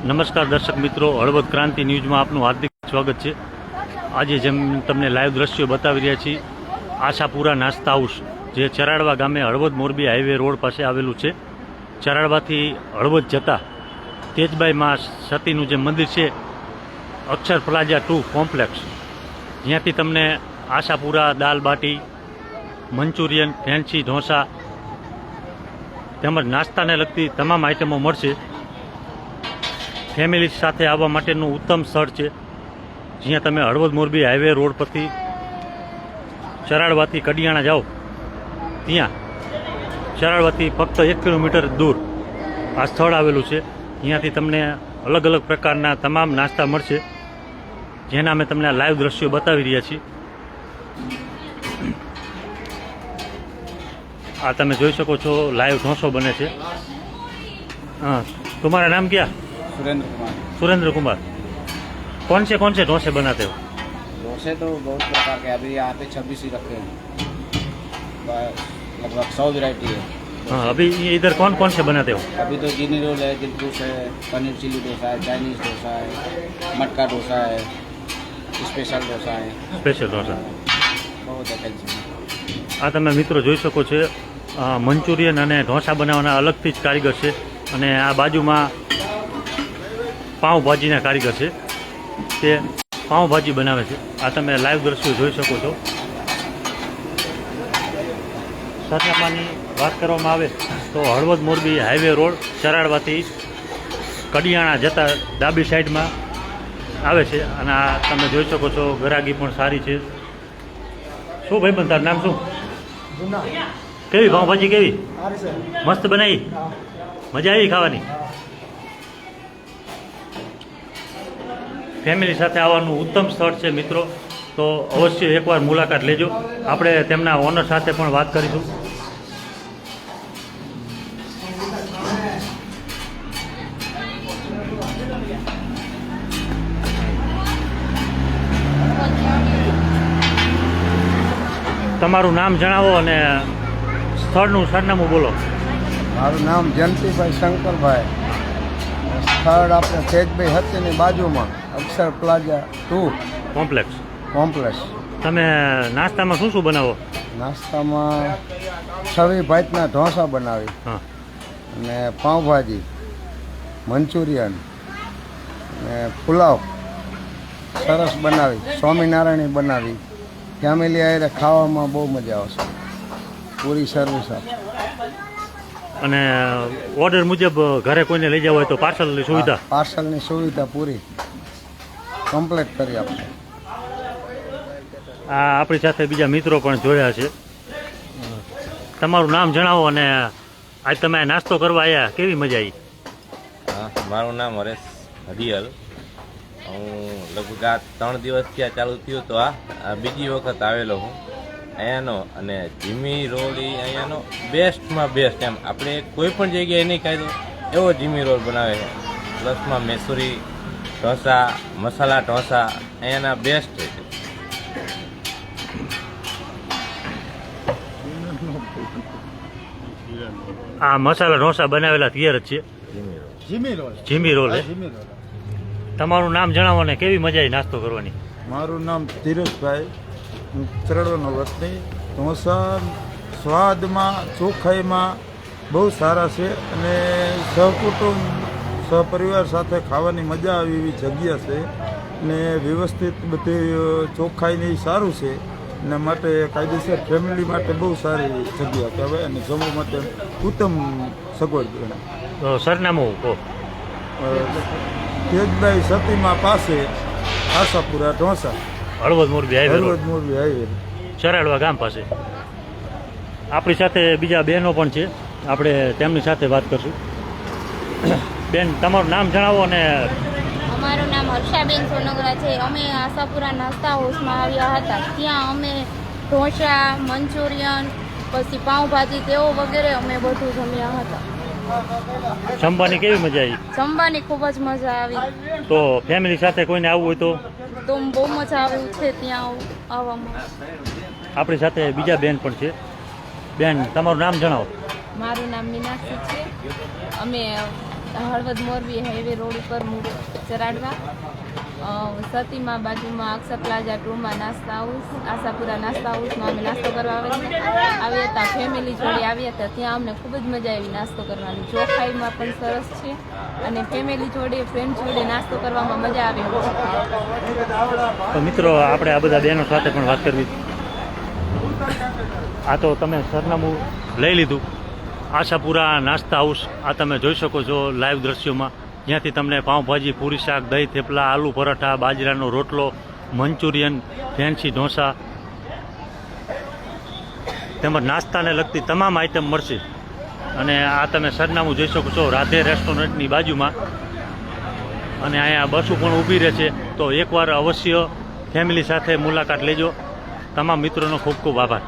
નમસ્કાર દર્શક મિત્રો, હળવદ ક્રાંતિ ન્યૂઝમાં આપનું હાર્દિક સ્વાગત છે. આજે જેમ તમને લાઈવ દ્રશ્યો બતાવી રહ્યા છીએ, આશાપુરા નાસ્તા હાઉસ, જે ચરાડવા ગામે હળવદ મોરબી હાઈવે રોડ પાસે આવેલું છે. ચરાડવાથી હળવદ જતા તેજબાઈ માં સતીનું જે મંદિર છે, અક્ષર પ્લાઝા ટુ કોમ્પ્લેક્સ, જ્યાંથી તમને આશાપુરા દાલ બાટી મંચુરિયન, ફેન્સી, ઢોસા તેમજ નાસ્તાને લગતી તમામ આઇટમો મળશે. ફેમિલી સાથે આવવા માટેનું ઉત્તમ સ્થળ છે. જ્યાં તમે હળવદ મોરબી હાઈવે રોડ પરથી ચરાડવાથી કડિયાણા જાઓ. ત્યાં ચરાડવાથી ફક્ત એક કિલોમીટર દૂર આ સ્થળ આવેલું છે. અહીંયાથી તમને અલગ અલગ પ્રકારના તમામ નાસ્તા મળશે. જેના અમે તમને લાઈવ દ્રશ્યો બતાવી રહ્યા છીએ. આ તમે જોઈ શકો છો લાઈવ ઢોસો બને છે. હા, તમારા નામ ક્યાં? सुरेंद्र कुमार सुरेंद्र कुमार कौन से कौन से डोसे बनाते हो डोसे तो बहुत प्रकार के अभी यहाँ पे छब्बीस ही रखे हैं बस लगभग सौ वेराइटी है हाँ अभी ये इधर कौन कौन से बनाते हो अभी तो चीनी रोल है दिलकुश है पनीर चिली डोसा है चाइनीज डोसा है मटका डोसा है स्पेशल डोसा है સ્પેશિયલ ઢોસા बहुत आइटम्स हैं આ તમે મિત્રો જોઈ શકો છો અ, મંચુરિયન અને ઢોસા બનાવવાના અલગથી જ કારીગર છે અને આ બાજુમાં પાઉંભાજીના કારીગર છે. તે પાઉંભાજી બનાવે છે. આ તમે લાઈવ દ્રશ્યો જોઈ શકો છો. સરનામાની વાત કરવામાં આવે તો હળવદ મોરબી હાઈવે રોડ ચરાડવાથી કડિયાણા જતા ડાબી સાઈડમાં આવે છે. અને આ તમે જોઈ શકો છો ગરાગી પણ સારી છે. શું ભાઈ તારું નામ શું? કેવી પાઉંભાજી કેવી? મસ્ત બનાવી? મજા આવી ખાવાની? ફેમિલી સાથે આવવાનું ઉત્તમ સ્થળ છે મિત્રો. તો અવશ્ય એકવાર મુલાકાત લેજો. આપણે તેમના ઓનર સાથે પણ વાત કરીશું. તમારું નામ જણાવો અને સ્થળનું સરનામું બોલો. મારું નામ જયંતિભાઈ શંકરભાઈ. સ્થળ આપણે તેજભાઈ હત્યાની બાજુમાં. Akshar plaza two. Complex. Complex. તમે નાસ્તામાં શું શું બનાવો? નાસ્તામાં છવી ભાતના ઢોસા બનાવી. અને પાઉંભાજી મંચુરિયન અને પુલાવ સરસ બનાવી. સ્વામિનારાયણી બનાવી. ફેમિલી આવીને ખાવામાં બહુ મજા આવશે. પૂરી સર્વિસ આપશે. અને ઓર્ડર મુજબ ઘરે કોઈને લઈ જવા હોય તો પાર્સલની સુવિધા? પાર્સલની સુવિધા પૂરી. કમ્પ્લીટ કરી આપશે આ આપણી સાથે બીજા મિત્રો પણ જોયા છે. તમારું નામ જણાવો અને આજ તમે આ નાસ્તો કરવા આવ્યા કેવી મજા આવી હા મારું નામ હરેશ હરિયલ. હું લગભગ આ ત્રણ દિવસ ત્યાં ચાલુ થયું તો આ આ બીજી વખત આવેલો હું. અહીંયાનો અને જીમી રોલી અહીંયાનો બેસ્ટમાં બેસ્ટ એમ. આપણે કોઈ પણ જગ્યાએ નહીં ખાધો એવો જીમી રોલ બનાવે છે. પ્લસમાં મેસૂરી ઢોસા મસાલા ઢોસા અહીંયાના બેસ્ટ છે. આ મસાલા ઢોસા બનાવેલા તૈયાર જ છે. Jimmy role. જીમી રોલ હે? તમારું નામ જણાવો ને કેવી મજા આવી નાસ્તો કરવાની? મારું નામ ધીરજભાઈ. હું ચરડવાનો વતની. ઢોસા સ્વાદમાં ચોખાઈમાં બહુ સારા છે અને સહકુટુંબ સહપરિવાર સાથે ખાવાની મજા આવે એવી જગ્યા છે ને વ્યવસ્થિત બધી ચોખ્ખાઈને એ સારું છે ને માટે કાયદેસર ફેમિલી માટે બહુ સારી જગ્યા કહેવાય અને જમવા માટે ઉત્તમ સગવડ ગણાય. સરનામું તેજભાઈ સતીમા પાસે Ashapura dosa. Halvad Morbi highway Halvad Morbi highway. Charadva ગામ પાસે. આપણી સાથે બીજા બહેનો પણ છે. આપણે તેમની સાથે વાત કરશું. બેન તમારું નામ જણાવો અને અમારું નામ હર્ષાબેન સોનગરા છે. અમે આશાપુરા નાસ્તા હાઉસમાં આવ્યા હતા. ત્યાં અમે ઢોસા મંચુરિયન પછી પાઉંભાજી તેઓ વગેરે અમે બધું જમ્યા હતા. જમવાની કેવી મજા આવી? જમવાની ખૂબ જ મજા આવી. તો ફેમિલી સાથે કોઈને આવવું હોય તો? તો બહુ મજા આવે છે ત્યાં આવવામાં. આપણી સાથે બીજા બેન પણ છે. બેન તમારું નામ જણાવો. મારું નામ મીનાક્ષી છે. અમે હળવદ મોરબી હાઈવે રોડ ઉપર ચરાડવા. સતીમાં બાજુમાં અક્ષર પ્લાઝા ટુમાં નાસ્તા હાઉસ, આશાપુરા નાસ્તા હાઉસમાં અમે નાસ્તો કરવા આવ્યા હતા, ફેમિલી જોડે આવ્યા હતા, ત્યાં અમને ખૂબ જ મજા આવી નાસ્તો કરવાની. ચોખાઈમાં પણ સરસ છે અને ફેમિલી જોડે ફ્રેન્ડ જોડે નાસ્તો કરવામાં મજા આવે. મિત્રો, આપણે આ બધા બહેનો સાથે પણ વાત કરવી. આ તો તમે સરનામું લઈ લીધું. આશાપુરા નાસ્તા હાઉસ, આ તમે જોઈ શકો છો લાઈવ દ્રશ્યોમાં. જ્યાંથી તમને પાઉંભાજી, પૂરી શાક, દહીં, થેપલા, આલુ પરાઠા, બાજરાનો રોટલો, મંચુરિયન, ફેન્સી ઢોસા તેમજ નાસ્તાને લગતી તમામ આઇટમ મળશે. અને આ તમે સરનામું જોઈ શકો છો રાધે રેસ્ટોરન્ટની બાજુમાં. અને અહીંયા બસો પણ ઊભી રહે છે, તો એકવાર અવશ્ય ફેમિલી સાથે મુલાકાત લેજો. તમામ મિત્રોનો ખૂબ ખૂબ આભાર.